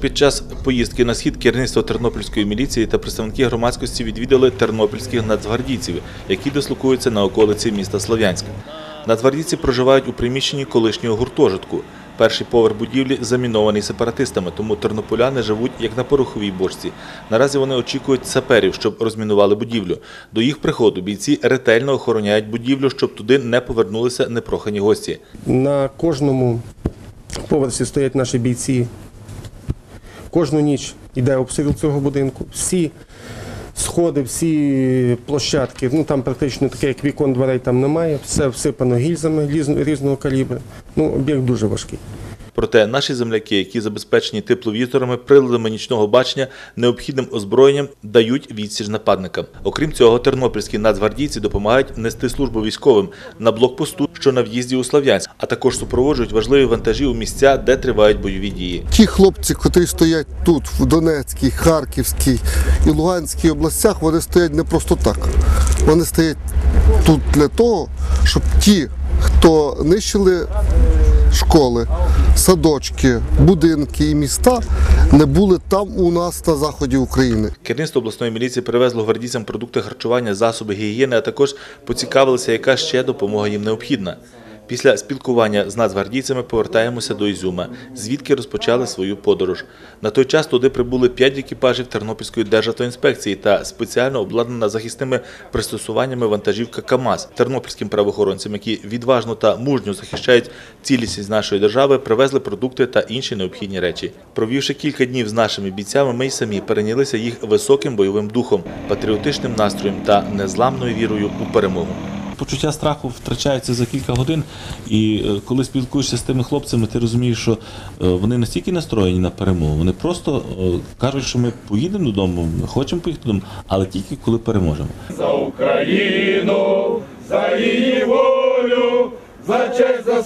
Під час поїздки на схід керівництво тернопільської міліції та представники громадськості відвідали тернопільських нацгвардійців, які дислокуються на околиці міста Слов'янська. Нацгвардійці проживають у приміщенні колишнього гуртожитку. Перший поверх будівлі замінований сепаратистами, тому тернополяни живуть як на пороховій бочці. Наразі вони очікують саперів, щоб розмінували будівлю. До їх приходу бійці ретельно охороняють будівлю, щоб туди не повернулися непрохані гості. На кожному поверсі стоять наші бійці. Кожну ніч йде обстріл цього будинку. Всі сходи, всі площадки, ну там практично таке, як вікон дверей там немає. Все всипано гільзами різного калібру. Ну, об'єкт дуже важкий. Проте наші земляки, які забезпечені тепловізорами, приладами нічного бачення, необхідним озброєнням, дають відсіч нападникам. Окрім цього, тернопільські нацгвардійці допомагають нести службу військовим на блокпосту, що на в'їзді у Слов'янськ, а також супроводжують важливі вантажі у місця, де тривають бойові дії. Ті хлопці, котрі стоять тут, в Донецькій, Харківській і Луганській областях, вони стоять не просто так. Вони стоять тут для того, щоб ті, хто нищили школи, садочки, будинки і міста, не були там у нас на заході України. Керівництво обласної міліції привезло гвардійцям продукти харчування, засоби гігієни, а також поцікавилися, яка ще допомога їм необхідна. Після спілкування з нацгвардійцями повертаємося до Ізюма, звідки розпочали свою подорож. На той час туди прибули п'ять екіпажів Тернопільської державтоінспекції та спеціально обладнана захисними пристосуваннями вантажівка КАМАЗ. Тернопільським правоохоронцям, які відважно та мужньо захищають цілісність нашої держави, привезли продукти та інші необхідні речі. Провівши кілька днів з нашими бійцями, ми й самі перейнялися їх високим бойовим духом, патріотичним настроєм та незламною вірою у перемогу. Почуття страху втрачається за кілька годин, і е, коли спілкуєшся з тими хлопцями, ти розумієш, що е, вони настільки настроєні на перемогу, вони просто е, кажуть, що ми поїдемо додому, ми хочемо поїхати додому, але тільки коли переможемо. за Україну, за її волю, за честь, за